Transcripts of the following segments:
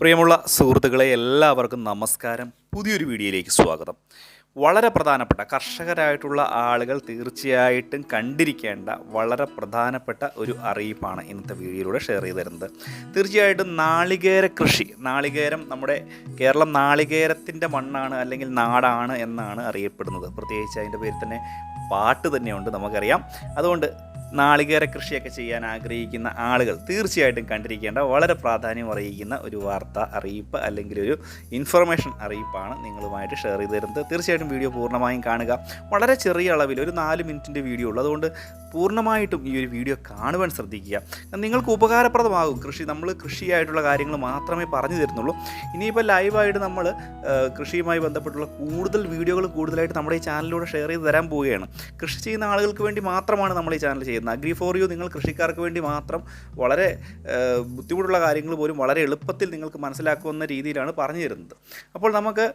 പ്രിയമുള്ള സുഹൃത്തുക്കളെ എല്ലാവർക്കും നമസ്കാരം. പുതിയൊരു വീഡിയോയിലേക്ക് സ്വാഗതം. വളരെ പ്രധാനപ്പെട്ട കർഷകരായിട്ടുള്ള ആളുകൾ തീർച്ചയായിട്ടും കണ്ടിരിക്കേണ്ട വളരെ പ്രധാനപ്പെട്ട ഒരു അറിയിപ്പാണ് ഇന്നത്തെ വീഡിയോയിലൂടെ ഷെയർ ചെയ്ത് തരുന്നത്. തീർച്ചയായിട്ടും നാളികേര കൃഷി നാളികേരം നമ്മുടെ കേരളം നാളികേരത്തിന്റെ മണ്ണാണ് അല്ലെങ്കിൽ നാടാണ് എന്നാണ് അറിയപ്പെടുന്നത്. പ്രത്യേകിച്ച് അതിന്റെ പേരിൽ തന്നെ പാട്ട് തന്നെയുണ്ട് നമുക്കറിയാം. അതുകൊണ്ട് നാളികേര കൃഷിയൊക്കെ ചെയ്യാൻ ആഗ്രഹിക്കുന്ന ആളുകൾ തീർച്ചയായിട്ടും കണ്ടിരിക്കേണ്ട വളരെ പ്രാധാന്യം അറിയിക്കുന്ന ഒരു വാർത്ത അറിയിപ്പ് അല്ലെങ്കിൽ ഒരു ഇൻഫർമേഷൻ അറിയിപ്പാണ് നിങ്ങളുമായിട്ട് ഷെയർ ചെയ്ത് തരുന്നത്. തീർച്ചയായിട്ടും വീഡിയോ പൂർണമായും കാണുക. വളരെ ചെറിയ അളവിൽ ഒരു നാല് മിനിറ്റിന്റെ വീഡിയോ ഉള്ളൂ. അതുകൊണ്ട് പൂർണമായിട്ടും ഈ ഒരു വീഡിയോ കാണുവാൻ ശ്രദ്ധിക്കുക. നിങ്ങൾക്ക് ഉപകാരപ്രദമാകും കൃഷി. നമ്മൾ കൃഷിയായിട്ടുള്ള കാര്യങ്ങൾ മാത്രമേ പറഞ്ഞു തരുന്നുള്ളൂ. ഇനിയിപ്പോൾ ലൈവായിട്ട് നമ്മൾ കൃഷിയുമായി ബന്ധപ്പെട്ടുള്ള കൂടുതൽ വീഡിയോകൾ കൂടുതലായിട്ട് നമ്മുടെ ഈ ചാനലിലൂടെ ഷെയർ ചെയ്ത് തരാൻ പോവുകയാണ്. കൃഷി ചെയ്യുന്ന ആളുകൾക്ക് വേണ്ടി മാത്രമാണ് നമ്മൾ ഈ ചാനൽ ചെയ്യുന്നത്. അഗ്രി ഫോർ യു നിങ്ങൾ കൃഷിക്കാർക്ക് വേണ്ടി മാത്രം വളരെ ബുദ്ധിമുട്ടുള്ള കാര്യങ്ങൾ പോലും വളരെ എളുപ്പത്തിൽ നിങ്ങൾക്ക് മനസ്സിലാക്കുമെന്ന രീതിയിലാണ് പറഞ്ഞു തരുന്നത്. അപ്പോൾ നമുക്ക്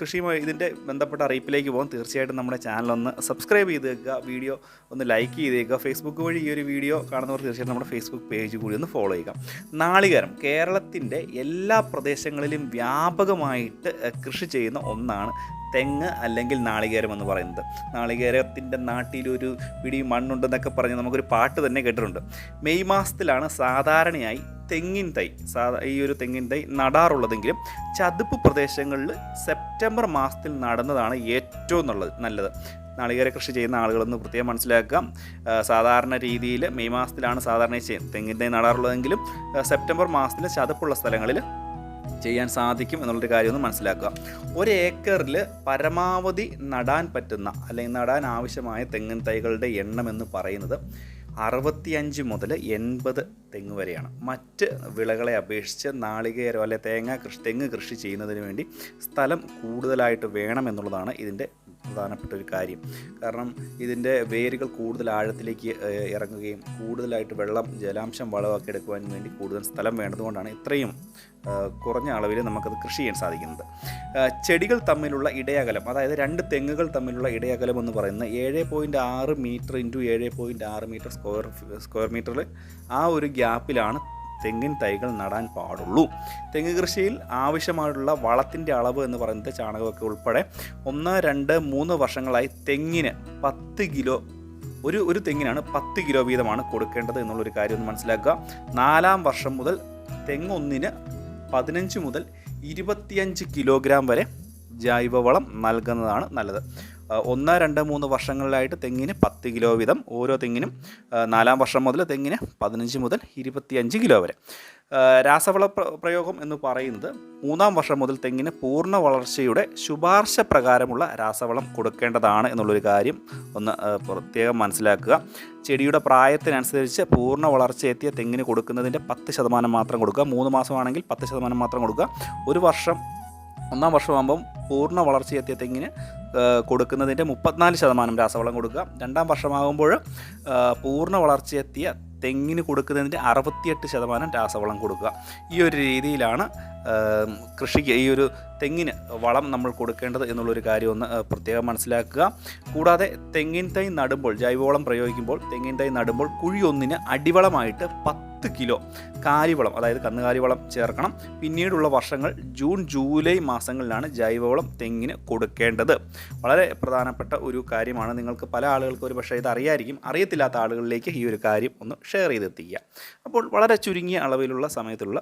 കൃഷിയുമായി ഇതിന്റെ ബന്ധപ്പെട്ട അറിയിപ്പിലേക്ക് പോകാം. തീർച്ചയായിട്ടും നമ്മുടെ ചാനലൊന്ന് സബ്സ്ക്രൈബ് ചെയ്ത് വെക്കുക. വീഡിയോ ഒന്ന് ലൈക്ക് ചെയ്തേക്കുക ഫേസ്ബുക്ക് വഴി ഈ ഒരു വീഡിയോ കാണുന്നവർ തീർച്ചയായിട്ടും നമ്മുടെ ഫേസ്ബുക്ക് പേജ് കൂടി ഒന്ന് ഫോളോ ചെയ്യുക. നാളികേരം കേരളത്തിന്റെ എല്ലാ പ്രദേശങ്ങളിലും വ്യാപകമായിട്ട് കൃഷി ചെയ്യുന്ന ഒന്നാണ് തെങ്ങ് അല്ലെങ്കിൽ നാളികേരം എന്ന് പറയുന്നത്. നാളികേരത്തിന്റെ നാട്ടിലൊരു പിടി മണ്ണുണ്ടെന്നൊക്കെ പറഞ്ഞ് നമുക്കൊരു പാട്ട് തന്നെ കേട്ടിട്ടുണ്ട്. മെയ് മാസത്തിലാണ് സാധാരണയായി തെങ്ങിൻ തൈ സാധാ ഈ ഒരു തെങ്ങിൻ തൈ നടാറുള്ളതെങ്കിലും ചതുപ്പ് പ്രദേശങ്ങളിൽ സെപ്റ്റംബർ മാസത്തിൽ നടുന്നതാണ് ഏറ്റവും നല്ലത് നല്ലത്. നാളികേര കൃഷി ചെയ്യുന്ന ആളുകളൊന്ന് പ്രത്യേകം മനസ്സിലാക്കാം. സാധാരണ രീതിയിൽ മെയ് മാസത്തിലാണ് സാധാരണ ചെയ്യുന്നത് തെങ്ങിൻ തൈ നടാറുള്ളതെങ്കിലും സെപ്റ്റംബർ മാസത്തിൽ ചതുപ്പുള്ള സ്ഥലങ്ങളിൽ ചെയ്യാൻ സാധിക്കും എന്നുള്ളൊരു കാര്യം ഒന്ന് മനസ്സിലാക്കുക. ഒരു ഏക്കറിൽ പരമാവധി നടാൻ പറ്റുന്ന അല്ലെങ്കിൽ നടാൻ ആവശ്യമായ തെങ്ങിൻ തൈകളുടെ എണ്ണം എന്ന് പറയുന്നത് അറുപത്തിയഞ്ച് മുതൽ എൺപത് തെങ്ങ് വരെയാണ്. മറ്റ് വിളകളെ അപേക്ഷിച്ച് നാളികേരം അല്ലെ തേങ്ങ കൃഷി തെങ്ങ് കൃഷി ചെയ്യുന്നതിന് വേണ്ടി സ്ഥലം കൂടുതലായിട്ട് വേണം എന്നുള്ളതാണ് ഇതിന്റെ പ്രധാനപ്പെട്ട ഒരു കാര്യം. കാരണം ഇതിന്റെ വേരുകൾ കൂടുതൽ ആഴത്തിലേക്ക് ഇറങ്ങുകയും കൂടുതലായിട്ട് വെള്ളം ജലാംശം വളമൊക്കെ എടുക്കുവാൻ വേണ്ടി കൂടുതൽ സ്ഥലം വേണ്ടതുകൊണ്ടാണ് ഇത്രയും കുറഞ്ഞ അളവിൽ നമുക്കത് കൃഷി ചെയ്യാൻ സാധിക്കുന്നത്. ചെടികൾ തമ്മിലുള്ള ഇടയകലം അതായത് രണ്ട് തെങ്ങുകൾ തമ്മിലുള്ള ഇടയകലം എന്ന് പറയുന്നത് ഏഴ് പോയിന്റ് ആറ് മീറ്റർ ഇന്റു ഏഴ് പോയിന്റ് ആറ് മീറ്റർ സ്ക്വയർ സ്ക്വയർ മീറ്ററിൽ ആ ഒരു ഗ്യാപ്പിലാണ് തെങ്ങിൻ തൈകൾ നടാൻ പാടുള്ളൂ. തെങ്ങ് കൃഷിയിൽ ആവശ്യമായിട്ടുള്ള വളത്തിന്റെ അളവ് എന്ന് പറയുന്നത് ചാണകമൊക്കെ ഉൾപ്പെടെ ഒന്ന് രണ്ട് മൂന്ന് വർഷങ്ങളായി തെങ്ങിന് പത്ത് കിലോ ഒരു ഒരു തെങ്ങിനാണ് പത്ത് കിലോ വീതമാണ് കൊടുക്കേണ്ടത് എന്നുള്ളൊരു കാര്യം ഒന്ന് മനസ്സിലാക്കുക. നാലാം വർഷം മുതൽ തെങ്ങൊന്നിന് പതിനഞ്ച് മുതൽ ഇരുപത്തിയഞ്ച് കിലോഗ്രാം വരെ ജൈവവളം നൽകുന്നതാണ് നല്ലത്. ഒന്ന് രണ്ട് മൂന്ന് വർഷങ്ങളിലായിട്ട് തെങ്ങിന് പത്ത് കിലോ വീതം ഓരോ തെങ്ങിനും നാലാം വർഷം മുതൽ തെങ്ങിന് പതിനഞ്ച് മുതൽ ഇരുപത്തിയഞ്ച് കിലോ വരെ. രാസവള പ്രയോഗം എന്ന് പറയുന്നത് മൂന്നാം വർഷം മുതൽ തെങ്ങിന് പൂർണ വളർച്ചയുടെ ശുപാർശ പ്രകാരമുള്ള രാസവളം കൊടുക്കേണ്ടതാണ് എന്നുള്ളൊരു കാര്യം ഒന്ന് പ്രത്യേകം മനസ്സിലാക്കുക. ചെടിയുടെ പ്രായത്തിനനുസരിച്ച് പൂർണ വളർച്ചയെത്തിയ തെങ്ങിന് കൊടുക്കുന്നതിന്റെ പത്ത് ശതമാനം മാത്രം കൊടുക്കുക. മൂന്ന് മാസമാണെങ്കിൽ പത്ത് ശതമാനം മാത്രം കൊടുക്കുക. ഒരു വർഷം ഒന്നാം വർഷമാകുമ്പം പൂർണ വളർച്ചയെത്തിയ തെങ്ങിന് കൊടുക്കുന്നതിന്റെ മുപ്പത്തിനാല് ശതമാനം രാസവളം കൊടുക്കുക. രണ്ടാം വർഷമാകുമ്പോൾ പൂർണ വളർച്ചയെത്തിയ തെങ്ങിന് കൊടുക്കുന്നതിന്റെ അറുപത്തിയെട്ട് ശതമാനം രാസവളം കൊടുക്കുക. ഈ ഒരു രീതിയിലാണ് കൃഷിക്ക് ഈ ഒരു തെങ്ങിന് വളം നമ്മൾ കൊടുക്കേണ്ടത് എന്നുള്ളൊരു കാര്യം ഒന്ന് പ്രത്യേകം മനസ്സിലാക്കുക. കൂടാതെ തെങ്ങിൻ തൈ നടുമ്പോൾ ജൈവവളം പ്രയോഗിക്കുമ്പോൾ തെങ്ങിൻ തൈ നടുമ്പോൾ കുഴി ഒന്നിന് അടിവളമായിട്ട് പത്ത് കിലോ കാലിവളം അതായത് കന്നുകാലിവളം ചേർക്കണം. പിന്നീടുള്ള വർഷങ്ങൾ ജൂൺ ജൂലൈ മാസങ്ങളിലാണ് ജൈവവളം തെങ്ങിന് കൊടുക്കേണ്ടത്. വളരെ പ്രധാനപ്പെട്ട ഒരു കാര്യമാണ്. നിങ്ങൾക്ക് പല ആളുകൾക്ക് ഒരു പക്ഷേ ഇത് അറിയായിരിക്കും അറിയത്തില്ലാത്ത ആളുകളിലേക്ക് ഈ ഒരു കാര്യം ഒന്ന് ഷെയർ ചെയ്തെത്തിക്കുക. അപ്പോൾ വളരെ ചുരുങ്ങിയ അളവിലുള്ള സമയത്തുള്ള